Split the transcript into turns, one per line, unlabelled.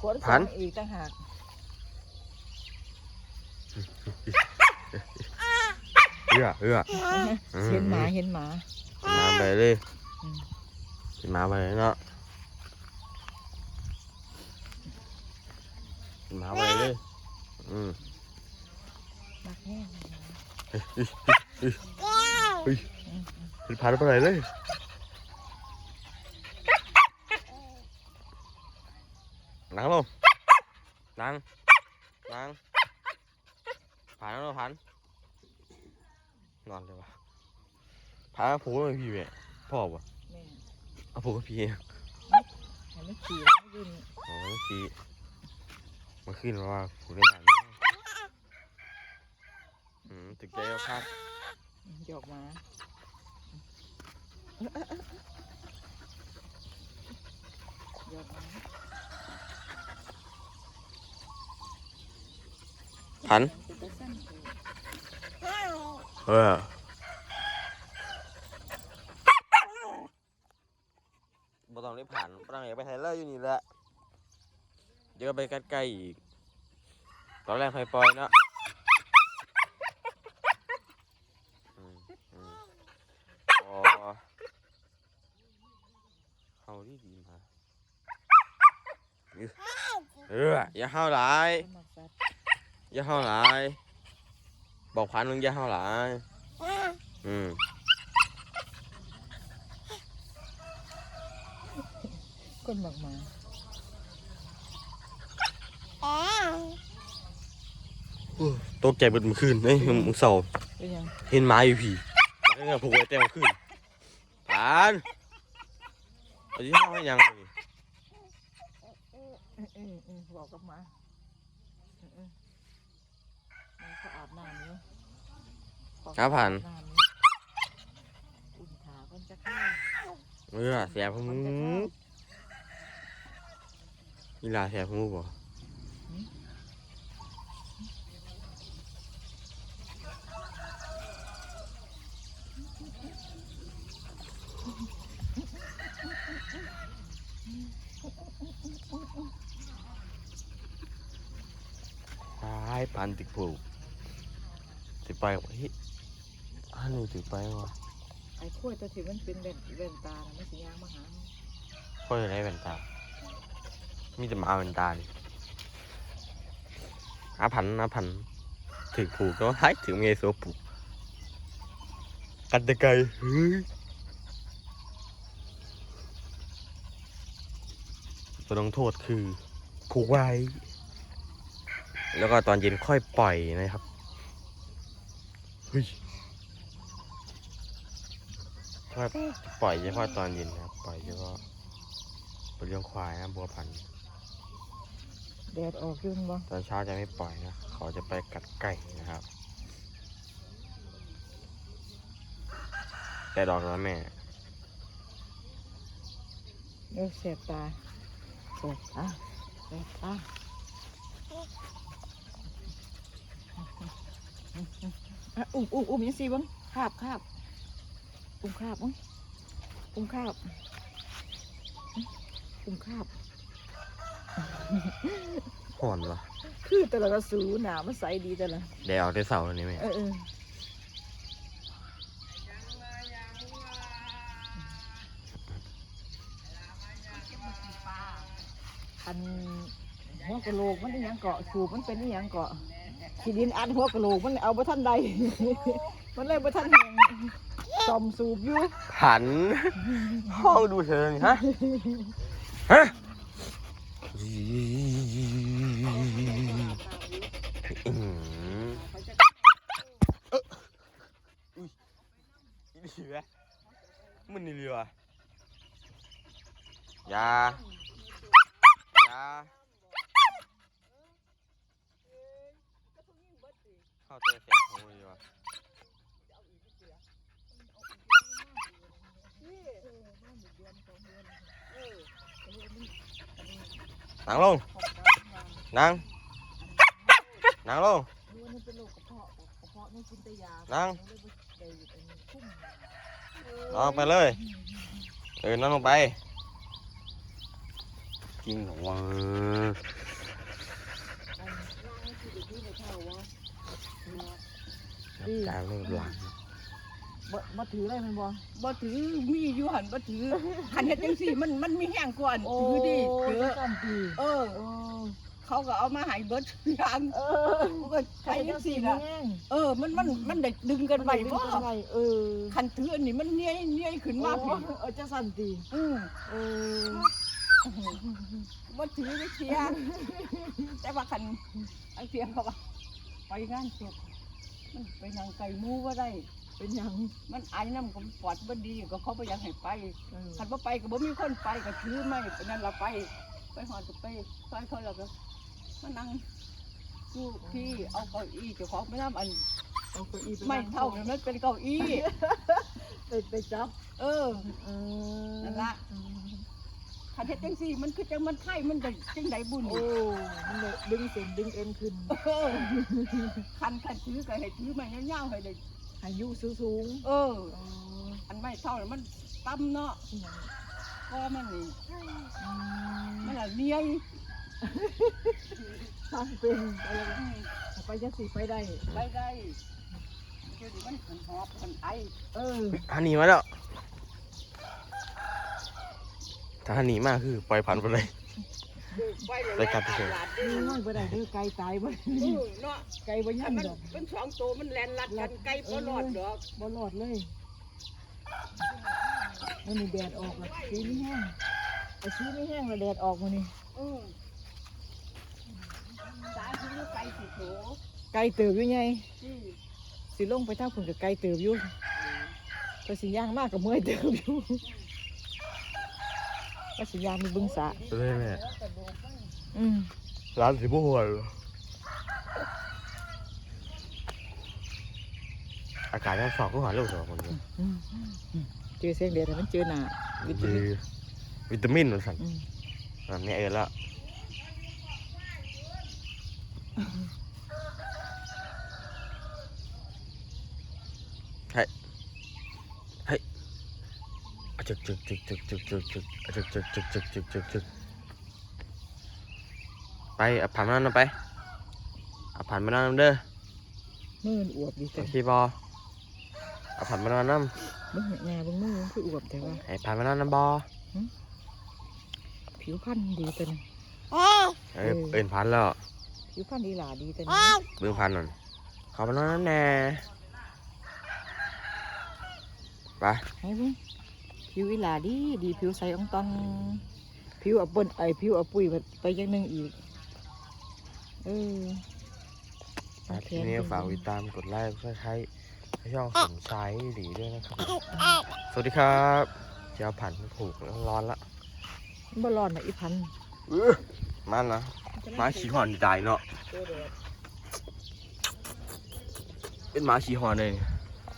ขน
พั
ส่
น
งอีกต่างหาก
เอื้อเอื้อ
เห็นหมาเห็นหมา
เห็นหมาไปเลย
อืม
เห็นหมาไปเลยเนาะเห็นหมาไปเลยอืม
มักแห้ง
เฮ้ยเฮ้ยเฮ้ยเห็นพาไปไหนเลย นั่งลงนั่งนั่งผ่านแล้วเนาะผ่านนอนเลยวะผ่านผูกกับพี่เว้ยพ่อวะ
แม่
เอาผูกกับพี่เอง
ให้มันขี่แล้วมันยืน
โอ้ยพี่มาขึ้นมาว่าผูกเป็นฐานอืมตึกใจเอาครับ
หยอกหมาหยอกหมา
พัน
เอ
อบ่ต้องได้ผ่านบ่ต้องอยากไปไทยเลอร์อยู่นี่แหละเดี๋ยวไปใกล้ๆอีก ตอนแรกเคยปล่อยเนาะอืมอืมพอเฮาดีดีมาเอออย่าเฮาหลาย อย่าเฮาหลาย บอกพันมึงอย่าเฮาหลาย อืม
คนหมักหมา
ตกใจเบิดเมื่อคืนเอ้ยมึงเศร้า
เป็นยัง
เห็นหมาอยู่ผีแล้วก็ผูกไว้แต่เมื่อคืนผ่านเอาที่ห้องให้ยังเลย
อืมอืมอืมบอกกับหมาอืมอืมมัน เขาอาบน้ำอยู่ขอ
ครับผ่าน
อาบน้ำอยู่อุ่นขาเพิ่นจะเข้า
เมื่อเสียพมึงนี่ลาเสียพมึงบ่ตายปานติกผูกสิ ไปวะเฮ้ยอันนี้สิไปวะ
ไอ้ขั้วตัวที่มันเป็นแว่นแว่นตาน่ะมันสิยางมาหาเรา
ค่อยอะไรแว่นตา มีแต่หมาแว่นตาดิอาพันอาพันถือผูกก็ให้ถือเงยโซผูกกันแตะไกลเฮ้ยตัวลงโทษคือผูกไว้ แล้วก็ตอนเย็นค่อยปล่อยนะครับ เฮ้ยค่อยปล่อยเฉพาะตอนเย็นนะครับปล่อยเฉพาะเป็นเรื่องควายนะบัวพันธุ์
แดดออกอยุ่นบ่
ตอนเช้าจะไม่ปล่อยนะเขาจะไปกัดไก่นะครับแต่ดอกแล้วแม่
เดี๋ยวเสียบตาเสียบตาเสียบตา อะอุ้มอุ้มอุ้มยังสิเบังคาบคาบอุ้มคาบเบังอุ้มคาบอุ้มคาบ
ห่อนวะ
คือแต่ละกระสูหนามันใสดีแต่ละ
แดดออกได้เสาร์นี้แม่
เออเอออันหัวกะโหลกมันเป็นหยังเกาะสูบมันเป็นอหยังเกาะ ขีดินอันหัวกระโหลกมันเอาบ่ทันใด มันเลยบ่ทันแหงซ่อมสูบอยู่
ผันห้องดูเธอนี่ฮะฮะอื้อหือเอ๊ะมันนี่เหลือยายา เข้าเตะแสบของมือดีวะนั่งลง นั่ง นั่งลง
นั่
ง
ลอันนี้คุ้ม
นอนไปเลยเออนอนลงไปจริงเหรอวะ
ดี
จางเรื่องหลัง
บ่บ่ถืออะไรมันบ่
บ่ถือมีอยู่หันบ่ถือหันเฮ็ดจังซี่มันมันมีแห้งกว่าอันถือดิเถือ
จังตี
เออ
โอ้
เขาก็เอามาให้เบิดทุกอย่าง
เออ
กูก็
ใคร
ใช้
จั
จั
ง
ง
สี่
ซี่
ละ
ล่ะเออ มันมันมันได้ดึงกันไว้บ่
ไว้เออ
คันถืออันนี้มันเนียเนียขึ้นมา
โอ้
พี่
เออจะสั่นตี
อือ
เออ
บ่ถือได้เสียแต่ว่าคันอันเสียเขาว่า ไปงานศพมันไปนั่งไก่หมูบ่ได้
เป็นหยัง
มันไอ้น้ำก็ปอดบ่ดีก็เขาบ่อยากให้ไป
เออ
คันบ่ไปก็บ่มีคนไปก็ถือไม้ไปนั่นละไป ไปหอดก็ไปซอยเขาแล้วก็มานั่งดูพี่เอาเก้าอี้เจ้าของไม่นำอัน
เอาเก้าอี้ป
ไม่
นั่ง
เท่านั้นมันเป็นเก้าอี้
ไปไปจับ
เออ
เออ
นั่นละคันเฮ็ดจังซี่มันคือจังมันไข่มันได้จังไดบุญ
โอ้มันเลย ดึงเส้นดึงเอ็นขึ้น
เออคันคันถือก็ให้ถือไม้ยาวๆให้ได้
อายุสูงสูง
เออ
ๆอ๋อ
อันไม่เท่านั้นมันต่ำเนาะ
อิหยัง
ก็มันนี่
อื
มัน
ม
ละเนียย
ทางเป็นอะไรกันไปจังสิไปได้
ไปได้เดี๋ยวนี้มันขันหอบขันไอ
เออ
ฮันหนีมาแล้วถ้าฮันหนีมากคือปล่อยผ่านไปเลย
ไปเลย
ไปกลับไปเถอะ
หลาน
นี่
เด้อ
ง่ายไปได้เด้อไกลตายบ่
เออเนาะ
ไกลบ่
ถ้า
ยั่ง
มัน
ดอก
เป็นสองตัวมันแลนลัดกันไกลบ่รอดดอก
บ่รอดเลยมันมีแดดออกแล้วสีไม่แห้งไอ้สีไม่แห้งแล้วแดดออกมานี่
เออสาธุไกลสิโถ
ไกลเติบอยู่ไง
ที่
สิลงไปทางพุ่นก็ไกลเติบอยู่ก็สิย่างมากกับเมื่อยเติบอยู่ ก็สิย่างมีบึงสระ
เลยแม่
อืม
ร้านสีบัวเลยอากาศยังสอบก็หาเรื่องสอบคนเดียว
อืมอืมเจอแสงแดดแล้วมันเจอหน้าวิตา
มี
มิน
วิตามินมันสั่น
อืม
อะไม่เอินละเฮ้ยเฮ้ยอะ จึกจึกจึกจึกจึกจึกจึกอะจึกจึกจึกจึกจึกจึกจึกไปเอาผ่านมานั่นไปเอาผ่านมานั่นเด้อ
มือมันอวบดี
โอ
แต่
เคบอเอาผ่านมานั่นน้
เบิ่งแง่เบิ่งมือมันคืออวบแต่ว่าำ
ให้ผ่านมานั่นน้ำบอ
ผิวพรรณดีแต่นะ
เอ้ยเอินผ่านแล้ว
ผิวพรรณดีหล่าดีแต่นะ
เบื้องผ่านนั่นเขามานั่นนั่นแน่ไป
ให้เบิ่ง ผิวอีหลาดีดีผิวใสอ่องตองผิวอับเปิ้นไอยผิวอับปุยไปอย่างหนึงอีกเออ
อะทีนี้ฝากติดตามกดไลค์กดใช้ให้ช่องสนใจดีด้วยนะครับ สวัสดีครับเจ้าผ่านไม่ถูกแล้วร้อนละ
บ่ร้อนนะอีพันธุ์
มันนะหมาขี้หอนตายเนาะเป็นหมาขี้หอนเลย
อ